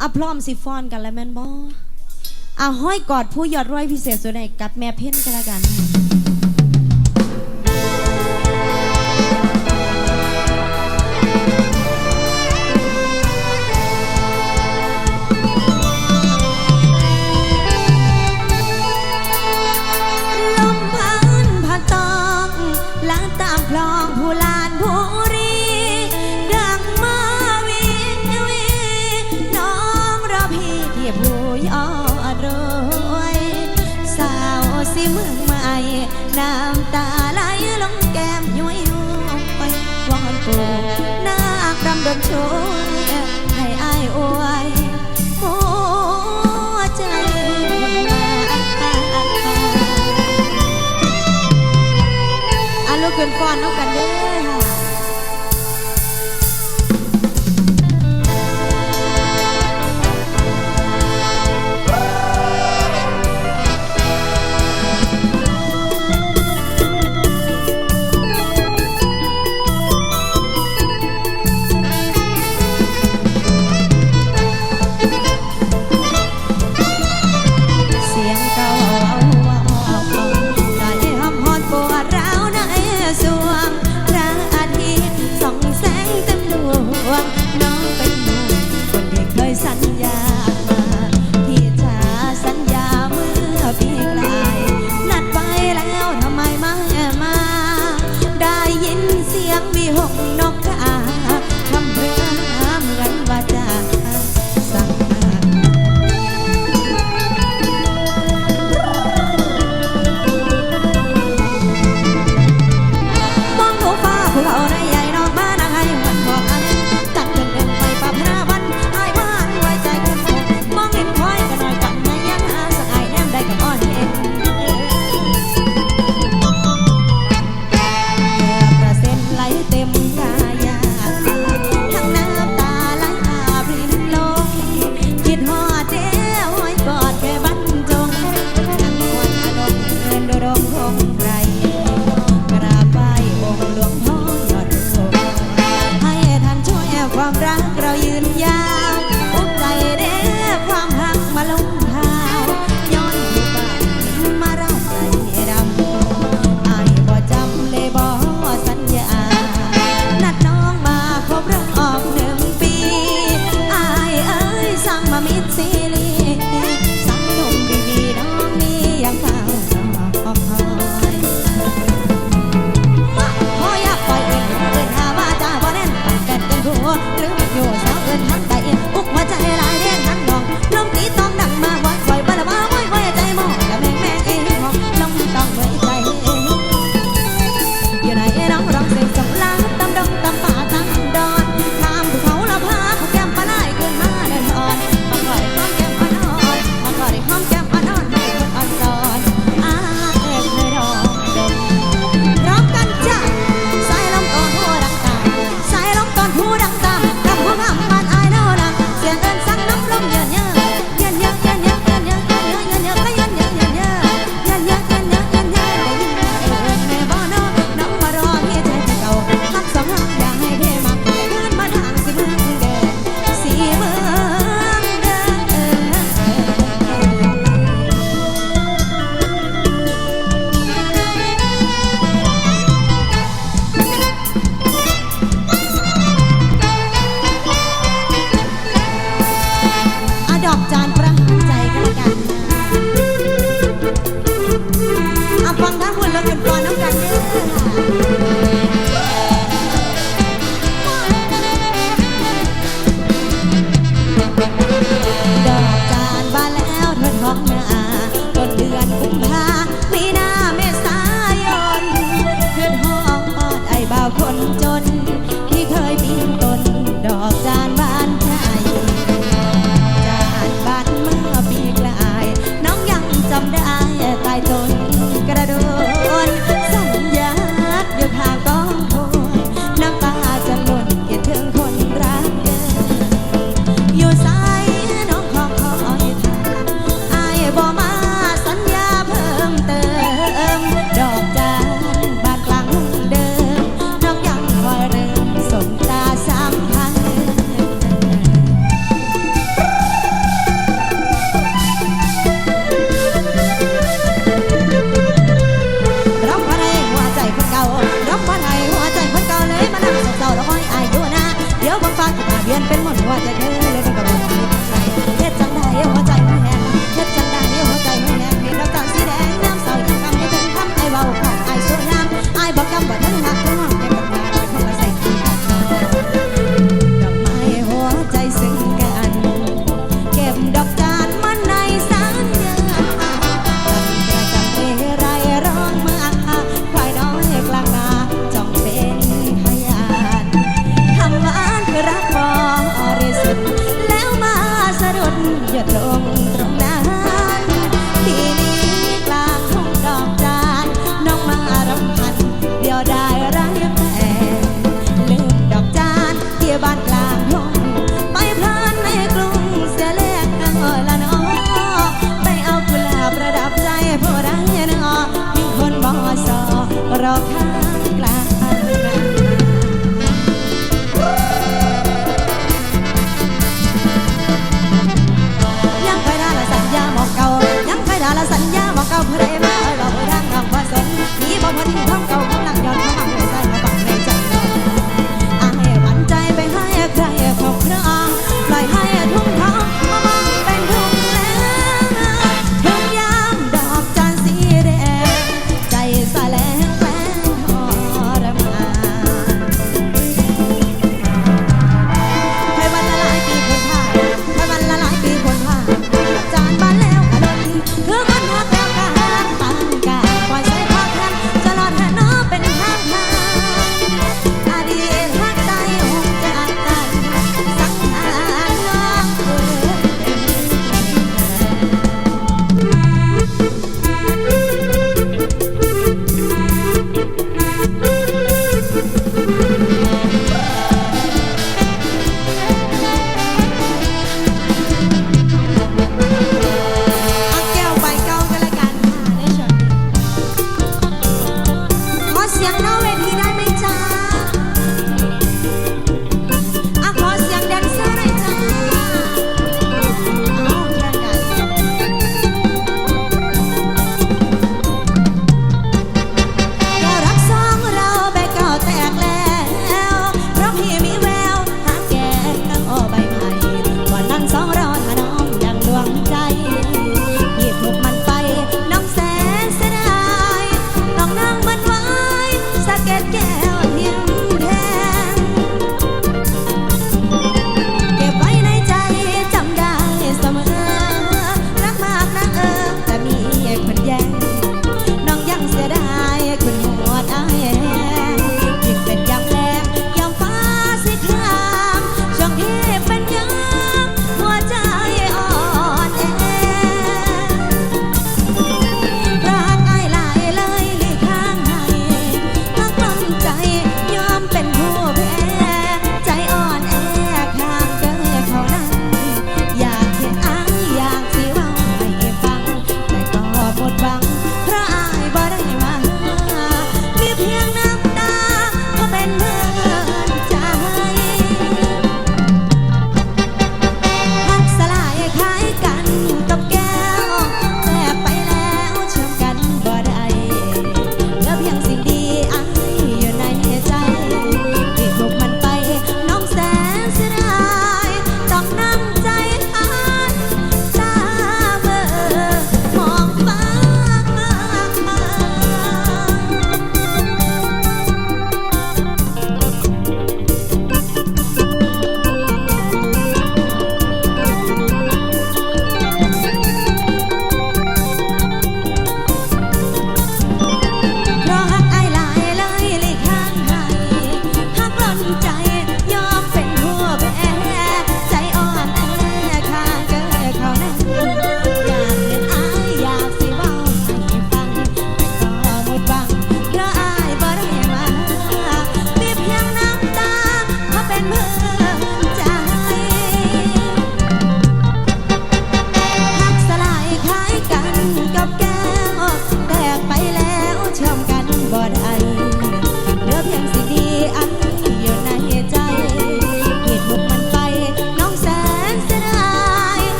อะพร้อมสิฟอนกันแล้วแม่นบออะห้อยกอดผู้ยอดร้อยพิเศษสุดในกับแม่เพ่นกันละกันลมพันผัดตอกลังตามคลองผู้ลานผู้ากโชว์ให้อายอวยหัวใจอันลูกเกินฟ้อนน้องกันเด้อ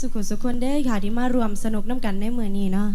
สุขุสุขคนเด้อค่ะที่มารวมสนุกน้ำกันในมือนี้เนาะ